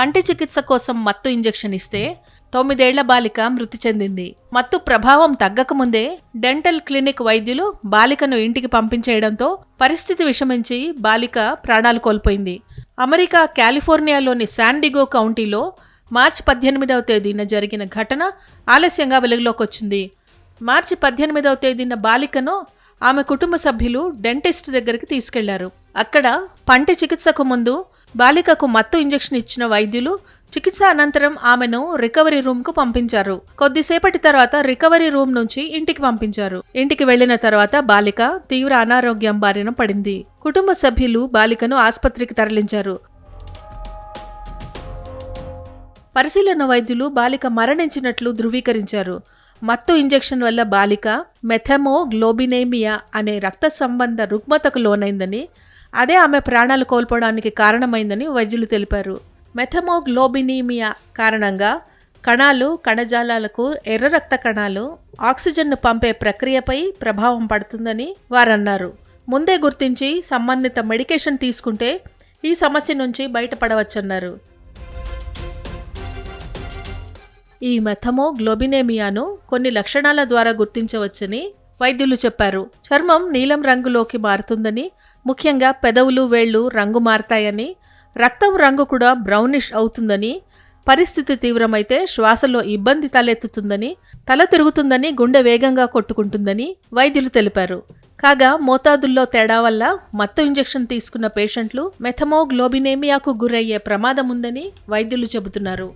పంటి చికిత్స కోసం మత్తు ఇంజెక్షన్ ఇస్తే తొమ్మిదేళ్ళ బాలిక మృతి చెందింది. మత్తు ప్రభావం తగ్గకముందే డెంటల్ క్లినిక్ వైద్యులు బాలికను ఇంటికి పంపించేయడంతో పరిస్థితి విషమించి బాలిక ప్రాణాలు కోల్పోయింది. అమెరికా కాలిఫోర్నియాలోని శాండిగో కౌంటీలో మార్చి పద్దెనిమిదవ తేదీన జరిగిన ఘటన ఆలస్యంగా వెలుగులోకి వచ్చింది. మార్చి పద్దెనిమిదవ తేదీన బాలికను ఆమె కుటుంబ సభ్యులు డెంటిస్ట్ దగ్గరికి తీసుకెళ్ళారు. అక్కడ పంటి చికిత్సకు ముందు బాలికకు మత్తు ఇంజెక్షన్ ఇచ్చిన వైద్యులు చికిత్స అనంతరం ఆమెను రికవరీ రూమ్కు పంపించారు. కొద్దిసేపటి తర్వాత రికవరీ రూమ్ నుంచి ఇంటికి పంపించారు. ఇంటికి వెళ్ళిన తర్వాత బాలిక తీవ్ర అనారోగ్యం బారిన పడింది. కుటుంబ సభ్యులు బాలికను ఆసుపత్రికి తరలించారు. పరిశీలన వైద్యులు బాలిక మరణించినట్లు ధృవీకరించారు. మత్తు ఇంజెక్షన్ వల్ల బాలిక మెథమో గ్లోబినేమియా అనే రక్త సంబంధ రుగ్మతకు లోనైందని అదే ఆమె ప్రాణాలు కోల్పోవడానికి కారణమైందని వైద్యులు తెలిపారు. మెథమోగ్లోబినీమియా కారణంగా కణాలు కణజాలాలకు ఎర్ర రక్త కణాలు ఆక్సిజన్ను పంపే ప్రక్రియపై ప్రభావం పడుతుందని వారన్నారు. ముందే గుర్తించి సంబంధిత మెడికేషన్ తీసుకుంటే ఈ సమస్య నుంచి బయటపడవచ్చన్నారు. ఈ మెథమో గ్లోబినేమియాను కొన్ని లక్షణాల ద్వారా గుర్తించవచ్చని వైద్యులు చెప్పారు. చర్మం నీలం రంగులోకి మారుతుందని ముఖ్యంగా పెదవులు వేళ్ళు రంగు మారతాయని రక్తం రంగు కూడా బ్రౌనిష్ అవుతుందని పరిస్థితి తీవ్రమైతే శ్వాసలో ఇబ్బంది తలెత్తుతుందని తల తిరుగుతుందని గుండె వేగంగా కొట్టుకుంటుందని వైద్యులు తెలిపారు. కాగా మోతాదుల్లో తేడా వల్ల మత్తు ఇంజెక్షన్ తీసుకున్న పేషెంట్లు మెథమోగ్లోబినేమియాకు గురయ్యే ప్రమాదం ఉందని వైద్యులు చెబుతున్నారు.